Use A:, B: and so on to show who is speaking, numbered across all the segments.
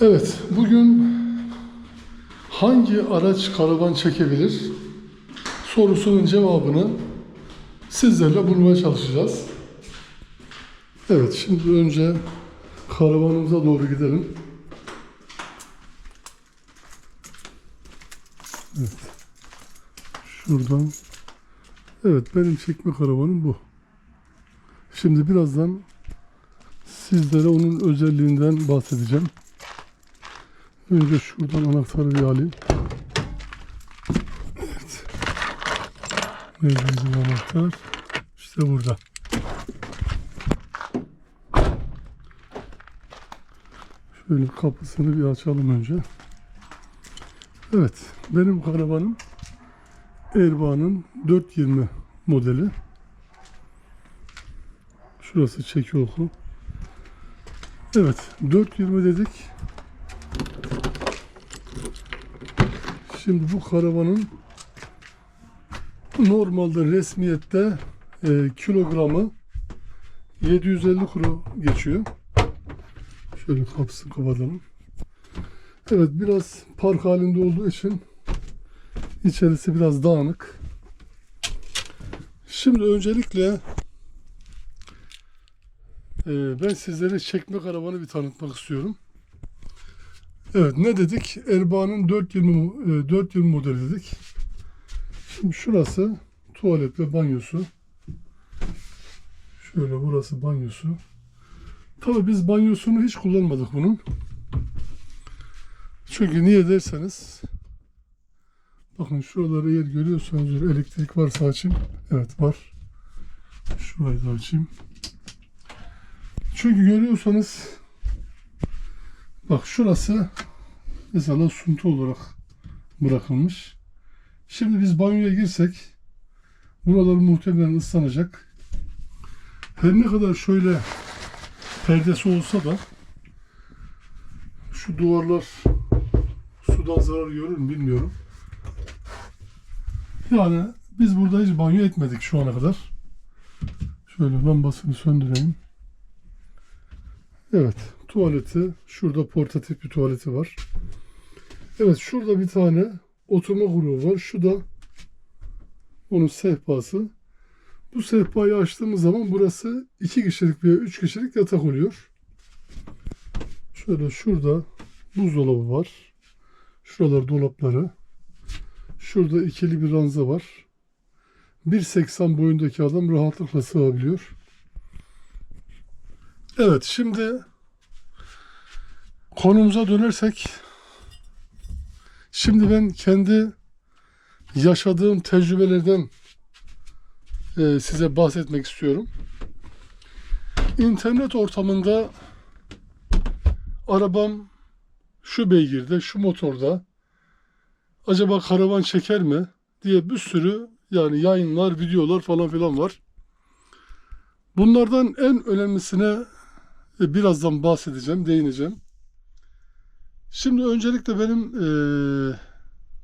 A: Evet, bugün hangi araç karavan çekebilir sorusunun cevabını sizlerle bulmaya çalışacağız. Evet, şimdi önce karavanımıza doğru gidelim. Evet. Şuradan. Evet, benim çekme karavanım bu. Şimdi birazdan sizlere onun özelliğinden bahsedeceğim. Önce şuradan anahtarı bir alayım. Evet. Nerede bizim anahtar? İşte burada. Şöyle kapısını bir açalım önce. Evet. Benim karavanım Erbaa'nın 420 modeli. Şurası çeki oku. Evet. 420 dedik. Şimdi bu karavanın normalde resmiyette e, kilogramı 750 kilo geçiyor. Şöyle kapısını kapatalım. Evet biraz park halinde olduğu için içerisi biraz dağınık. Şimdi öncelikle e, ben sizlere çekme karavanı bir tanıtmak istiyorum. Evet ne dedik? Erbaa'nın 420 e, 420 modeli dedik. Şimdi şurası tuvalet ve banyosu. Şöyle burası banyosu. Tabii biz banyosunu hiç kullanmadık bunun. Çünkü niye derseniz bakın şuraları eğer görüyorsanız elektrik varsa açayım. Evet var. Şurayı da açayım. Çünkü görüyorsanız Bak şurası mesela suntu olarak bırakılmış. Şimdi biz banyoya girsek buralar muhtemelen ıslanacak. Her ne kadar şöyle perdesi olsa da şu duvarlar sudan zarar görür mü bilmiyorum. Yani biz burada hiç banyo etmedik şu ana kadar. Şöyle lambasını söndüreyim. Evet, tuvaleti. Şurada portatif bir tuvaleti var. Evet, şurada bir tane oturma grubu var. Şu da onun sehpası. Bu sehpayı açtığımız zaman burası iki kişilik veya üç kişilik yatak oluyor. Şöyle şurada buzdolabı var. Şuralar dolapları. Şurada ikili bir ranza var. 1.80 boyundaki adam rahatlıkla sığabiliyor. Evet şimdi konumuza dönersek şimdi ben kendi yaşadığım tecrübelerden e, size bahsetmek istiyorum. İnternet ortamında arabam şu beygirde, şu motorda acaba karavan çeker mi diye bir sürü yani yayınlar, videolar falan filan var. Bunlardan en önemlisine e, birazdan bahsedeceğim, değineceğim. Şimdi öncelikle benim e,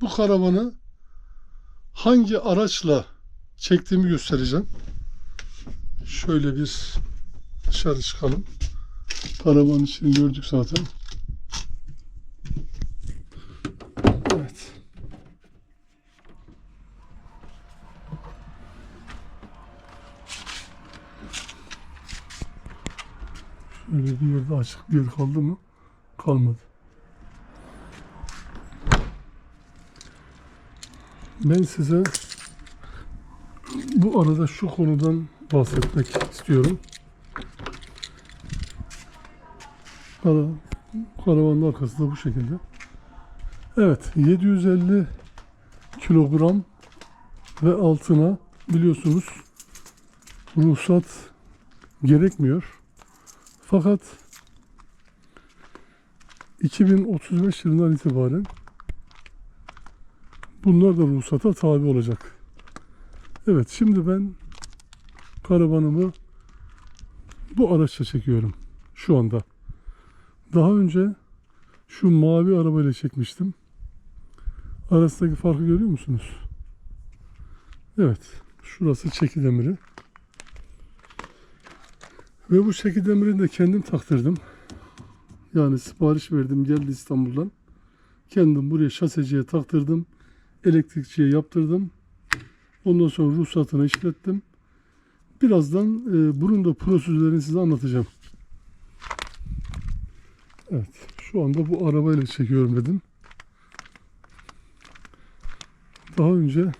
A: bu karavanı hangi araçla çektiğimi göstereceğim. Şöyle bir dışarı çıkalım. Karavanın içini gördük zaten. Evet. Şöyle bir yerde açık bir yer kaldı mı? Kalmadı. Ben size bu arada şu konudan bahsetmek istiyorum. Kara, karavanın arkası da bu şekilde. Evet, 750 kilogram ve altına biliyorsunuz ruhsat gerekmiyor. Fakat 2035 yılından itibaren bunlar da ruhsata tabi olacak. Evet şimdi ben karavanımı bu araçla çekiyorum şu anda. Daha önce şu mavi arabayla çekmiştim. Arasındaki farkı görüyor musunuz? Evet. Şurası çeki demiri. Ve bu çeki demirini de kendim taktırdım. Yani sipariş verdim geldi İstanbul'dan. Kendim buraya şaseciye taktırdım. Elektrikçiye yaptırdım. Ondan sonra ruhsatını işlettim. Birazdan e, bunun da prosedürlerini size anlatacağım. Evet. Şu anda bu arabayla çekiyorum dedim. Daha önce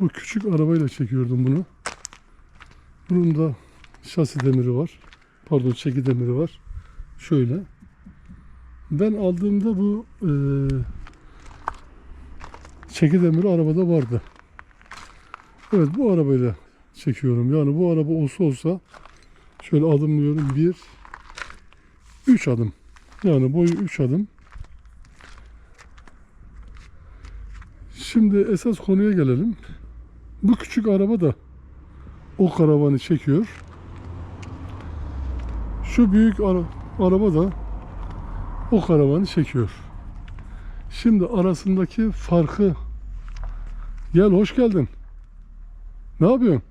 A: bu küçük arabayla çekiyordum bunu. Bunun da şasi demiri var. Pardon çeki demiri var. Şöyle. Ben aldığımda bu e, çeki demiri arabada vardı. Evet bu arabayla çekiyorum. Yani bu araba olsa olsa şöyle adımlıyorum. Bir, üç adım. Yani boyu üç adım. Şimdi esas konuya gelelim. Bu küçük araba da o karavanı çekiyor. Şu büyük ara- araba da o karavanı çekiyor. Şimdi arasındaki farkı gel hoş geldin. Ne yapıyorsun?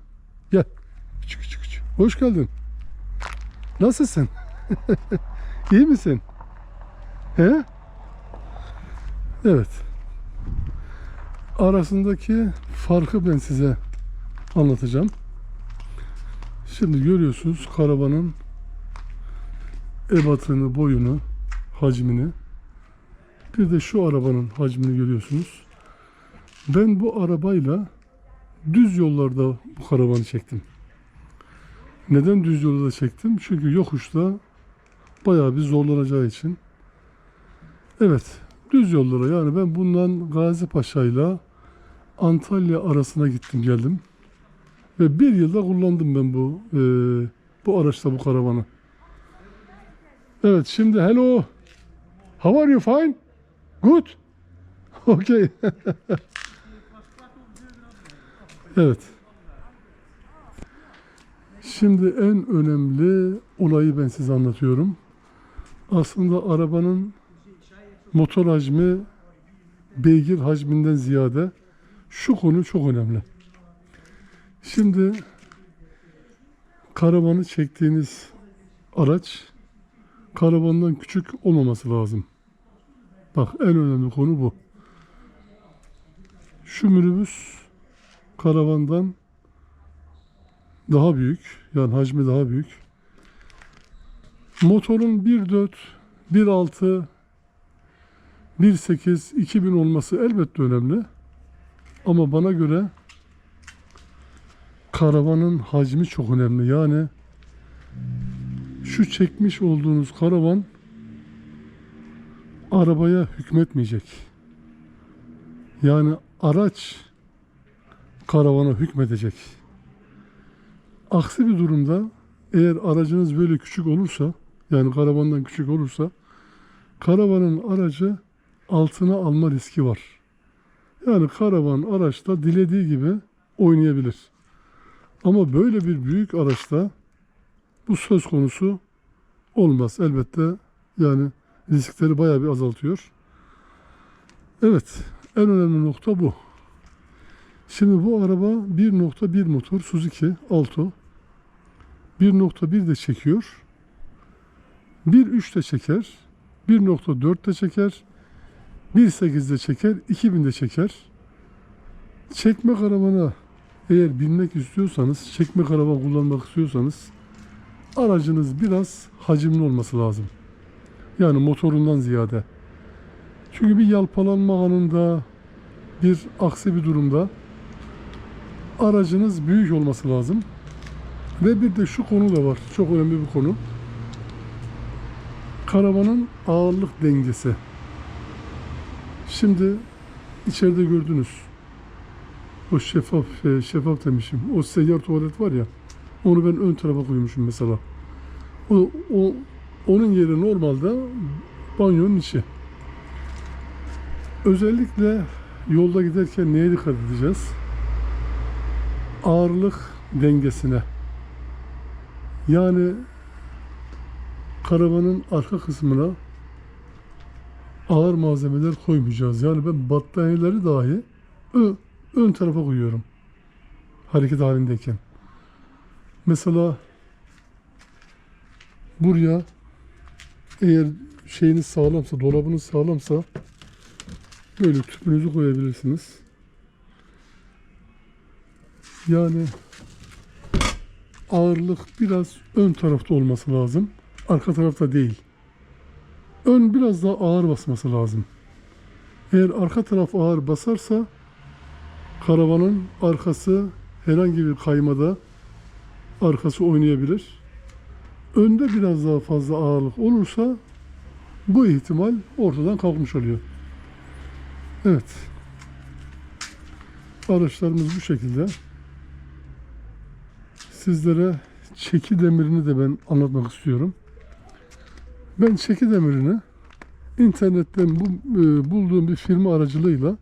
A: Gel. Küçük küçük küçük. Hoş geldin. Nasılsın? İyi misin? He? Evet. Arasındaki farkı ben size anlatacağım. Şimdi görüyorsunuz karavanın ebatını, boyunu, hacmini. Bir de şu arabanın hacmini görüyorsunuz. Ben bu arabayla düz yollarda bu karavanı çektim. Neden düz yolda çektim? Çünkü yokuşta bayağı bir zorlanacağı için. Evet, düz yollara yani ben bundan Gazi Paşa ile Antalya arasına gittim geldim. Ve bir yılda kullandım ben bu e, bu araçta bu karavanı. Evet şimdi hello. How are you fine? Good. Okay. evet. Şimdi en önemli olayı ben size anlatıyorum. Aslında arabanın motor hacmi beygir hacminden ziyade şu konu çok önemli. Şimdi karavanı çektiğiniz araç karavandan küçük olmaması lazım. Bak en önemli konu bu. Şu minibüs karavandan daha büyük. Yani hacmi daha büyük. Motorun 1.4, 1.6, 1.8, 2000 olması elbette önemli. Ama bana göre karavanın hacmi çok önemli. Yani şu çekmiş olduğunuz karavan arabaya hükmetmeyecek. Yani araç karavana hükmedecek. Aksi bir durumda eğer aracınız böyle küçük olursa yani karavandan küçük olursa karavanın aracı altına alma riski var. Yani karavan araçta dilediği gibi oynayabilir. Ama böyle bir büyük araçta bu söz konusu olmaz. Elbette yani riskleri bayağı bir azaltıyor. Evet, en önemli nokta bu. Şimdi bu araba 1.1 motor Suzuki Alto. 1.1 de çekiyor. 1.3 de çeker. 1.4 de çeker. 1.8 de çeker. 2000 de çeker. Çekme karavana eğer binmek istiyorsanız, çekme karavan kullanmak istiyorsanız aracınız biraz hacimli olması lazım. Yani motorundan ziyade. Çünkü bir yalpalanma anında, bir aksi bir durumda aracınız büyük olması lazım. Ve bir de şu konu da var. Çok önemli bir konu. Karavanın ağırlık dengesi. Şimdi içeride gördünüz. O şeffaf, e, şeffaf demişim. O seyyar tuvalet var ya. Onu ben ön tarafa koymuşum mesela. O, o onun yeri normalde banyonun içi. Özellikle yolda giderken neye dikkat edeceğiz? Ağırlık dengesine. Yani karavanın arka kısmına ağır malzemeler koymayacağız. Yani ben battaniyeleri dahi ön, ön tarafa koyuyorum. Hareket halindeyken. Mesela buraya Eğer şeyiniz sağlamsa, dolabınız sağlamsa böyle tüpünüzü koyabilirsiniz. Yani ağırlık biraz ön tarafta olması lazım. Arka tarafta değil. Ön biraz daha ağır basması lazım. Eğer arka taraf ağır basarsa karavanın arkası herhangi bir kaymada arkası oynayabilir. Önde biraz daha fazla ağırlık olursa bu ihtimal ortadan kalkmış oluyor. Evet. Araçlarımız bu şekilde. Sizlere çeki demirini de ben anlatmak istiyorum. Ben çeki demirini internetten bu, e, bulduğum bir firma aracılığıyla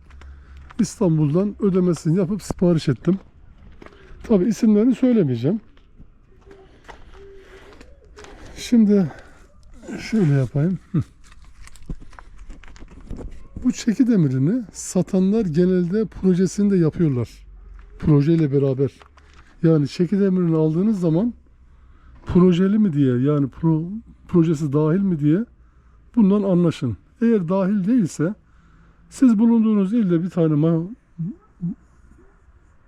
A: İstanbul'dan ödemesini yapıp sipariş ettim. Tabi isimlerini söylemeyeceğim. Şimdi şöyle yapayım. Bu çeki demirini satanlar genelde projesini de yapıyorlar. Projeyle beraber. Yani çeki demirini aldığınız zaman projeli mi diye yani pro, projesi dahil mi diye bundan anlaşın. Eğer dahil değilse siz bulunduğunuz ilde bir tane ma-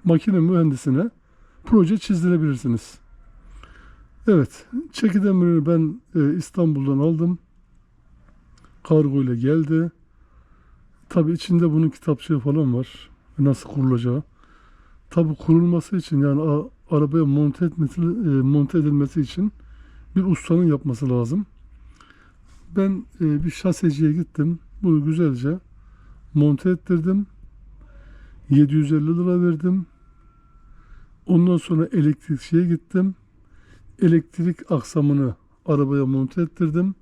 A: makine mühendisine proje çizdirebilirsiniz. Evet, çeki demirini ben e, İstanbul'dan aldım. Kargo ile geldi. Tabi içinde bunun kitapçığı falan var. Nasıl kurulacağı. Tabi kurulması için yani a- arabaya monte, etmesi, e, monte edilmesi için bir ustanın yapması lazım. Ben e, bir şaseciye gittim. Bunu güzelce monte ettirdim. 750 lira verdim. Ondan sonra elektrikçiye gittim. Elektrik aksamını arabaya monte ettirdim.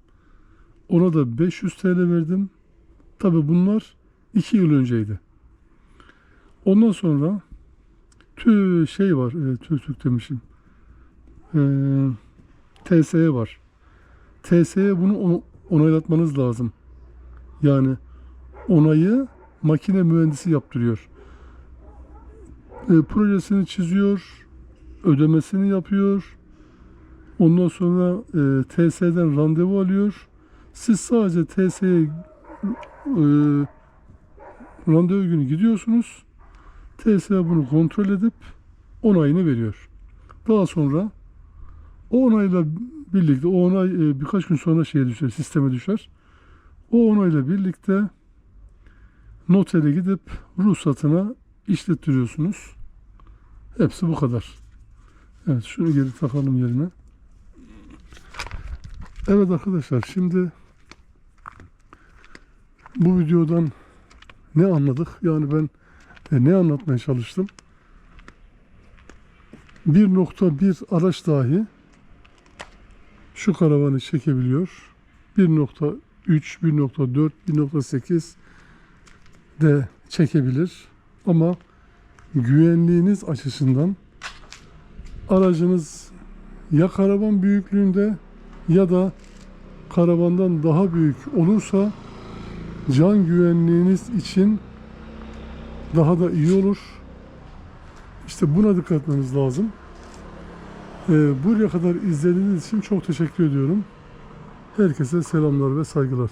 A: Ona da 500 TL verdim. Tabi bunlar 2 yıl önceydi. Ondan sonra tü şey var, e, tütük demişim. E, TSE var. TSE bunu onaylatmanız lazım. Yani onayı makine mühendisi yaptırıyor. E, projesini çiziyor, ödemesini yapıyor. Ondan sonra e, TSE'den randevu alıyor. Siz sadece TSE'ye e, randevu günü gidiyorsunuz. TSE bunu kontrol edip onayını veriyor. Daha sonra o onayla birlikte o onay e, birkaç gün sonra şeye düşer, sisteme düşer. O onayla birlikte notere gidip ruhsatına işlettiriyorsunuz. Hepsi bu kadar. Evet şunu geri takalım yerine. Evet arkadaşlar şimdi bu videodan ne anladık? Yani ben e, ne anlatmaya çalıştım? 1.1 araç dahi şu karavanı çekebiliyor. 1.3, 1.4, 1.8 de çekebilir. Ama güvenliğiniz açısından aracınız ya karavan büyüklüğünde ya da karavandan daha büyük olursa can güvenliğiniz için daha da iyi olur. İşte buna dikkat etmemiz lazım. Ee, buraya kadar izlediğiniz için çok teşekkür ediyorum. Herkese selamlar ve saygılar.